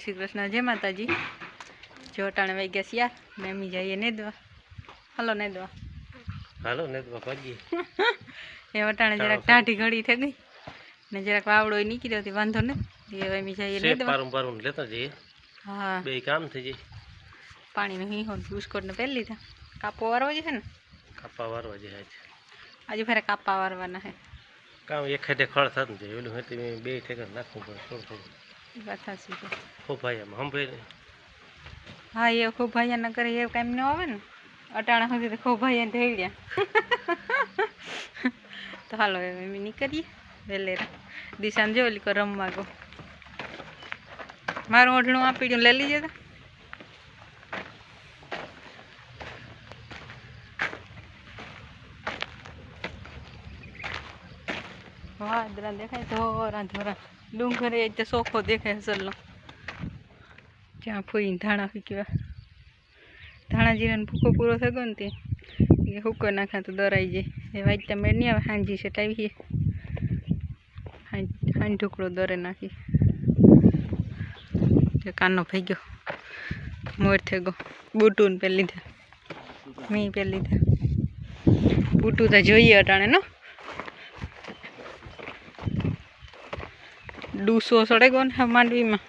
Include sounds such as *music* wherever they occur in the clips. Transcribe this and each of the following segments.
શ્રી કૃષ્ણ. જય માતાજી. જો અટાણે વહી ગયા શિયાર મેમી જઈએ નેદવા. હલો નેદવા. હાલો ને ભાગી *laughs* એ અટાણે જરાક ટાઢી ઘડી થઈ ગઈ. ને જરાક વાવડો નીકળ્યો હતી વાંધો ને. એ એમ જઈએ નેદવા. પારું પારું લેતા જઈએ. હા. બે કામ થઈ જાય. પાણીનો હીહો બિસ્કોટ ને પહેરી લીધા. કાપો વારવા છે ને? કાપા વારવા જાય આજ. આજે ફેરે કાપા વારવાના હે. કામ એક ખેટે ખળ થતું જાય. ઓલું હતી બે ઠેકર નાખવું પડે થોડું થોડું. એ વાત સાચી છે. હો ભાઈ આમ સંભળે ને હા એ ખૂબ ભાઈ ન કરે એ કામ ન આવે ને અટાણા સુધી તો ખૂબ ભાઈ ઢેડ્યા તો હાલો હવે અમે નીકળીએ વેલેરા. દિશાને જો ઓલી કો રમવા ગો. મારું ઓઢણું આપી દઉં લઈ લીજે તો? વાદરા દેખાય ધોરા ધોરા. ડુંગર એ રીતે સોખો દેખાય અસલનો. જ્યાં ફૂઈ ધાણા ફીકવા ધાણા જીરાનો ભૂકો પૂરો થયો ને તે હુકો નાખ્યા તો દરાઈ જાય. એ વાંચતા મેળ નહીં આવે, હાંજી સટાવીએ હાંજ ઢોકળો દરે નાખી. તે કાનો ભાઈ ગયો મોર થઈ ગયો. બુટુન પહેલી લીધા. મેં પહેલી લીધા. બુટું તો જોઈએ અટાણે, નો? ડૂસો સડે ગયો ને માંડવીમાં.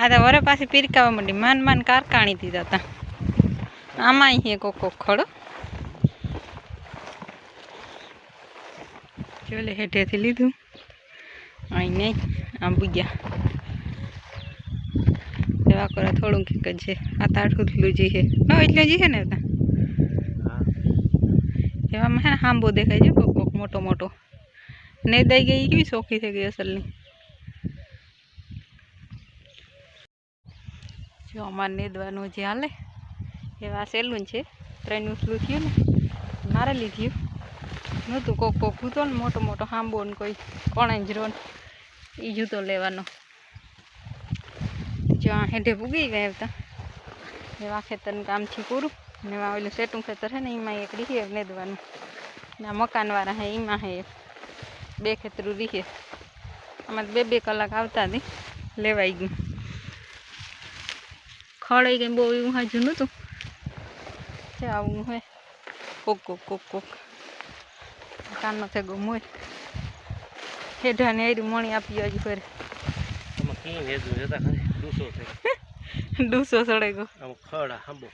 આ તો વરે પાછી પીરકાવા માંડી. માન માન કારકાણી દીધા હતા આમાં અહીં કોક કોક ખડો. ચોલે હેઠેથી લીધું. અહીં નહીં આંબુ ગયા એવા કરે થોડું કંઈક જ છે. આ તાઠું થયેલું જી છે. ન એટલું જી છે ને એવામાં હે ને હાંબો દેખાય છે કોક કોક મોટો મોટો. ને દઈ ગઈ કેવી સોખી થઈ ગઈ અસલની? જો, અમારે નેદવાનું જે હાલે. એવા સહેલું છે. ત્રણ ઉસલું થયું ને, મારે લીધું. નહોતું કોક કોક હતો ને, મોટો મોટો હાંબો ને કોઈ કોણેંજરો ને એ જૂતો લેવાનો. જો, આ હેઠે ભૂગી ગયા હતા એવા ખેતરનું કામથી પૂરું. ને ઓલું સેટું ખેતર છે ને, એમાં એક રીહે નેદવાનું. ને આ મકાનવાળા હે, એમાં હે. બે ખેતરું રીહે અમારે બે બે કલાક આવતા હતી લેવાઈ ગયું. ખડાઈ ગઈ બહુ એવું હાજુ નહોતું. છે આવું હોય કોક કોક કોક કોક. કાનનો થઈ ગયો મોય. હેઠાને એરી મણી આપી હજી ફરે ડૂસો સડે ગયો. *laughs* ખડા હાંબો.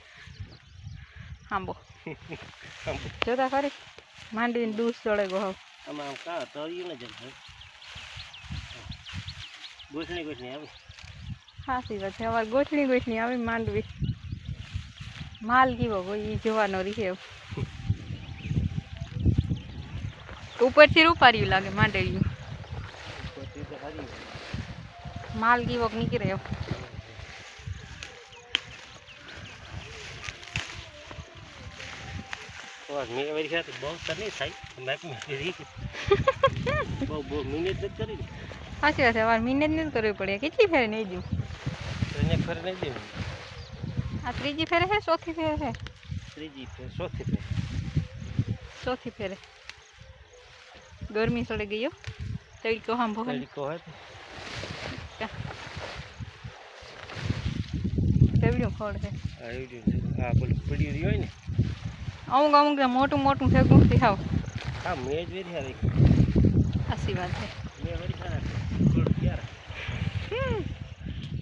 *laughs* હાંબો. જોતા ખરી? માંડવીને ડૂસ સડે ગયો હવે. આમાં આમ કા તળિયું ને જમ ગોઠણી ગોઠણી આવી. સાચી વાત છે. અમારે ગોઠણી ગોઠણી આવી માંડવી. માલ કેવો હોય એ જોવાનો રીહે ઉપરથી રૂપાર્યું લાગે માંડવ્યું. માલ કેવો નીકળે એમ. મેં વળી ખાતે બહુ તો નહીં થાય મેં *laughs* બહુ બહુ મહેનત નથી કરી સાચી વાત છે અમારે મહેનત નથી કરવી પડે. કેટલી ફેર નહીં દઉં? એને ફરે નહીં દેવું આ ત્રીજી ફેરે છે ચોથી ફેરે છે ત્રીજી ફેર ચોથી ફેર. ચોથી ફેરે ગરમી સડી ગયો તડકો સાંભો હે ને. તરીકો હોય તો. કેવડું ફળ છે આ પેલું પડી રહ્યું હોય ને અમુક અમુક મોટું મોટું ફેંકું હા મેં જ વેરી હારી. સાચી વાત છે. મેં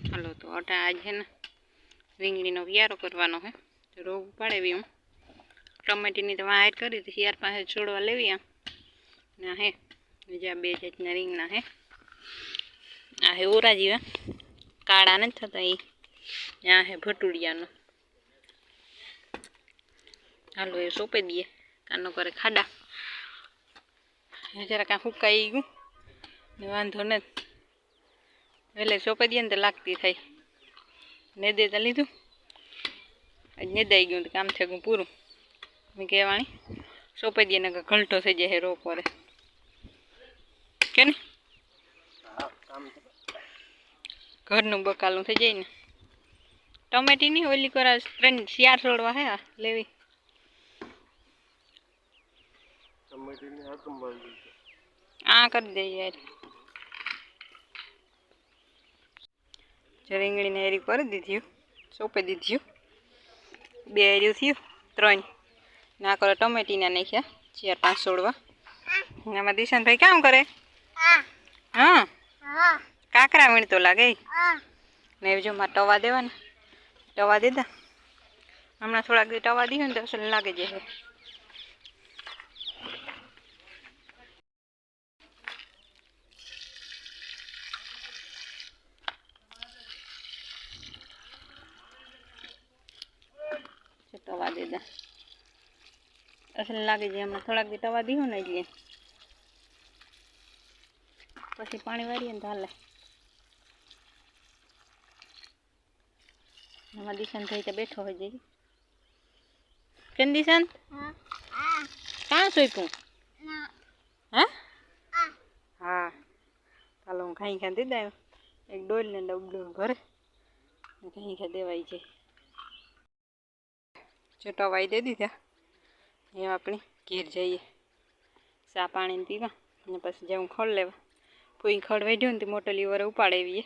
હાલો તો અટા આજ છે ને રીંગણીનો વિયારો કરવાનો છે તો રોગ પાડેવી હું. ટમેટીની તો વાહેર કરી હતી શિયાર પાસે છોડવા લેવી આમ. ના હે બીજા બે જાતના રીંગણા હે. આ હે ઓરા જેવા. કાળા નથી થતા એ ત્યાં હે ભટુડિયાનો. હાલો, એ સોંપી દઈએ. કાનો કરે ખાડા. જરા કાં ફૂંકાઈ ગયું. ને વાંધો નથી. એટલે સોંપી દઈએ ને તો લાગતી થાય. ને દે તો લીધું. આજ નેદાઈ ગયું તો કામ થઈ ગયું પૂરું. મેં કહેવાણી, સોંપી દઈએ ને ઘલટો થઈ જાય રો પર કે ને ઘરનું બકાલું થઈ જાય ને. ટમેટી નહીં ઓલી કરા ત્રણ શિયાળ છોડવા હે લેવી. આ કરી દઈએ યાર જે રીંગણીને એરી કરી દીધી, સોંપી દીધી. બે એર્યું થયું, ત્રણ. ના કરો ટમેટીના નાખ્યા, ચાર પાંચ છોડવા. એમાં દિશાનભાઈ કામ કરે? હા. કાકરા વીણતો લાગે ને જો મારે ટવા દેવાના. ટવા દીધા. હમણાં થોડાક દી ટવા દીધું ને તો લાગે જશે જો ટવા અસલ લાગે છે હમણાં થોડાક દી તવા દીધું ને એટલે. પછી પાણી વાળીએ ને હાલે. એમાં દિશાંત થઈ ત્યાં બેઠો હોય જઈ. કેમ દિશાંત કાં સોઈપું હા? હા. ચાલો હું ખાઈ ખા દીધા એક ડોલ ને ડબડું ભરે ખાઈ ખા દેવાય છે. ચટવાઈ દે દીધા. એ આપણે ઘેર જઈએ. સા પાણીને પીવા અને પછી જવું ખડ લેવા. કોઈ ખડ વેઢ્યો ને તે મોટો લીવર ઉપાડેવીએ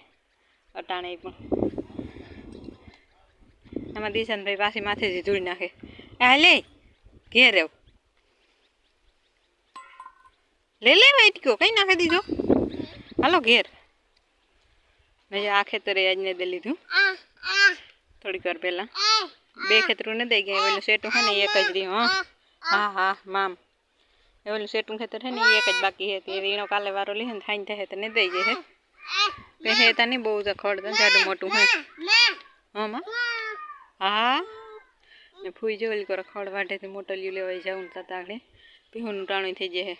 અટાણે પણ. આમાં દિશાનભાઈ પાસે માથેથી ધૂળી નાખે. આ લે, ઘેર આવ. લે લે વાઈટકો કઈ નાખી દીધો? હાલો, ઘેર. મેં આ ખેતરે આજને દે લીધું. થોડીક વાર પહેલાં. બે ખેતરું ન દઈ ગયા. ઓલું સેટું હે ને એક જ રહ્યું, હા. હા હા, મામ. ઓલું સેટું ખેતર હે ને એક જ બાકી હે તે વીણો કાલે વારો લીધો ને થાય તો ને દઈ જાય હે તે હે તા નહીં બહુ તો ખડ જાડું મોટું હોય હા માં હા. ને ફૂઈ જો કરો ખડ વાઢેથી મોટો લીવ લેવાઈ જાઉં તા તાતા આગળ. પીવાનું ટાણું થઈ જાય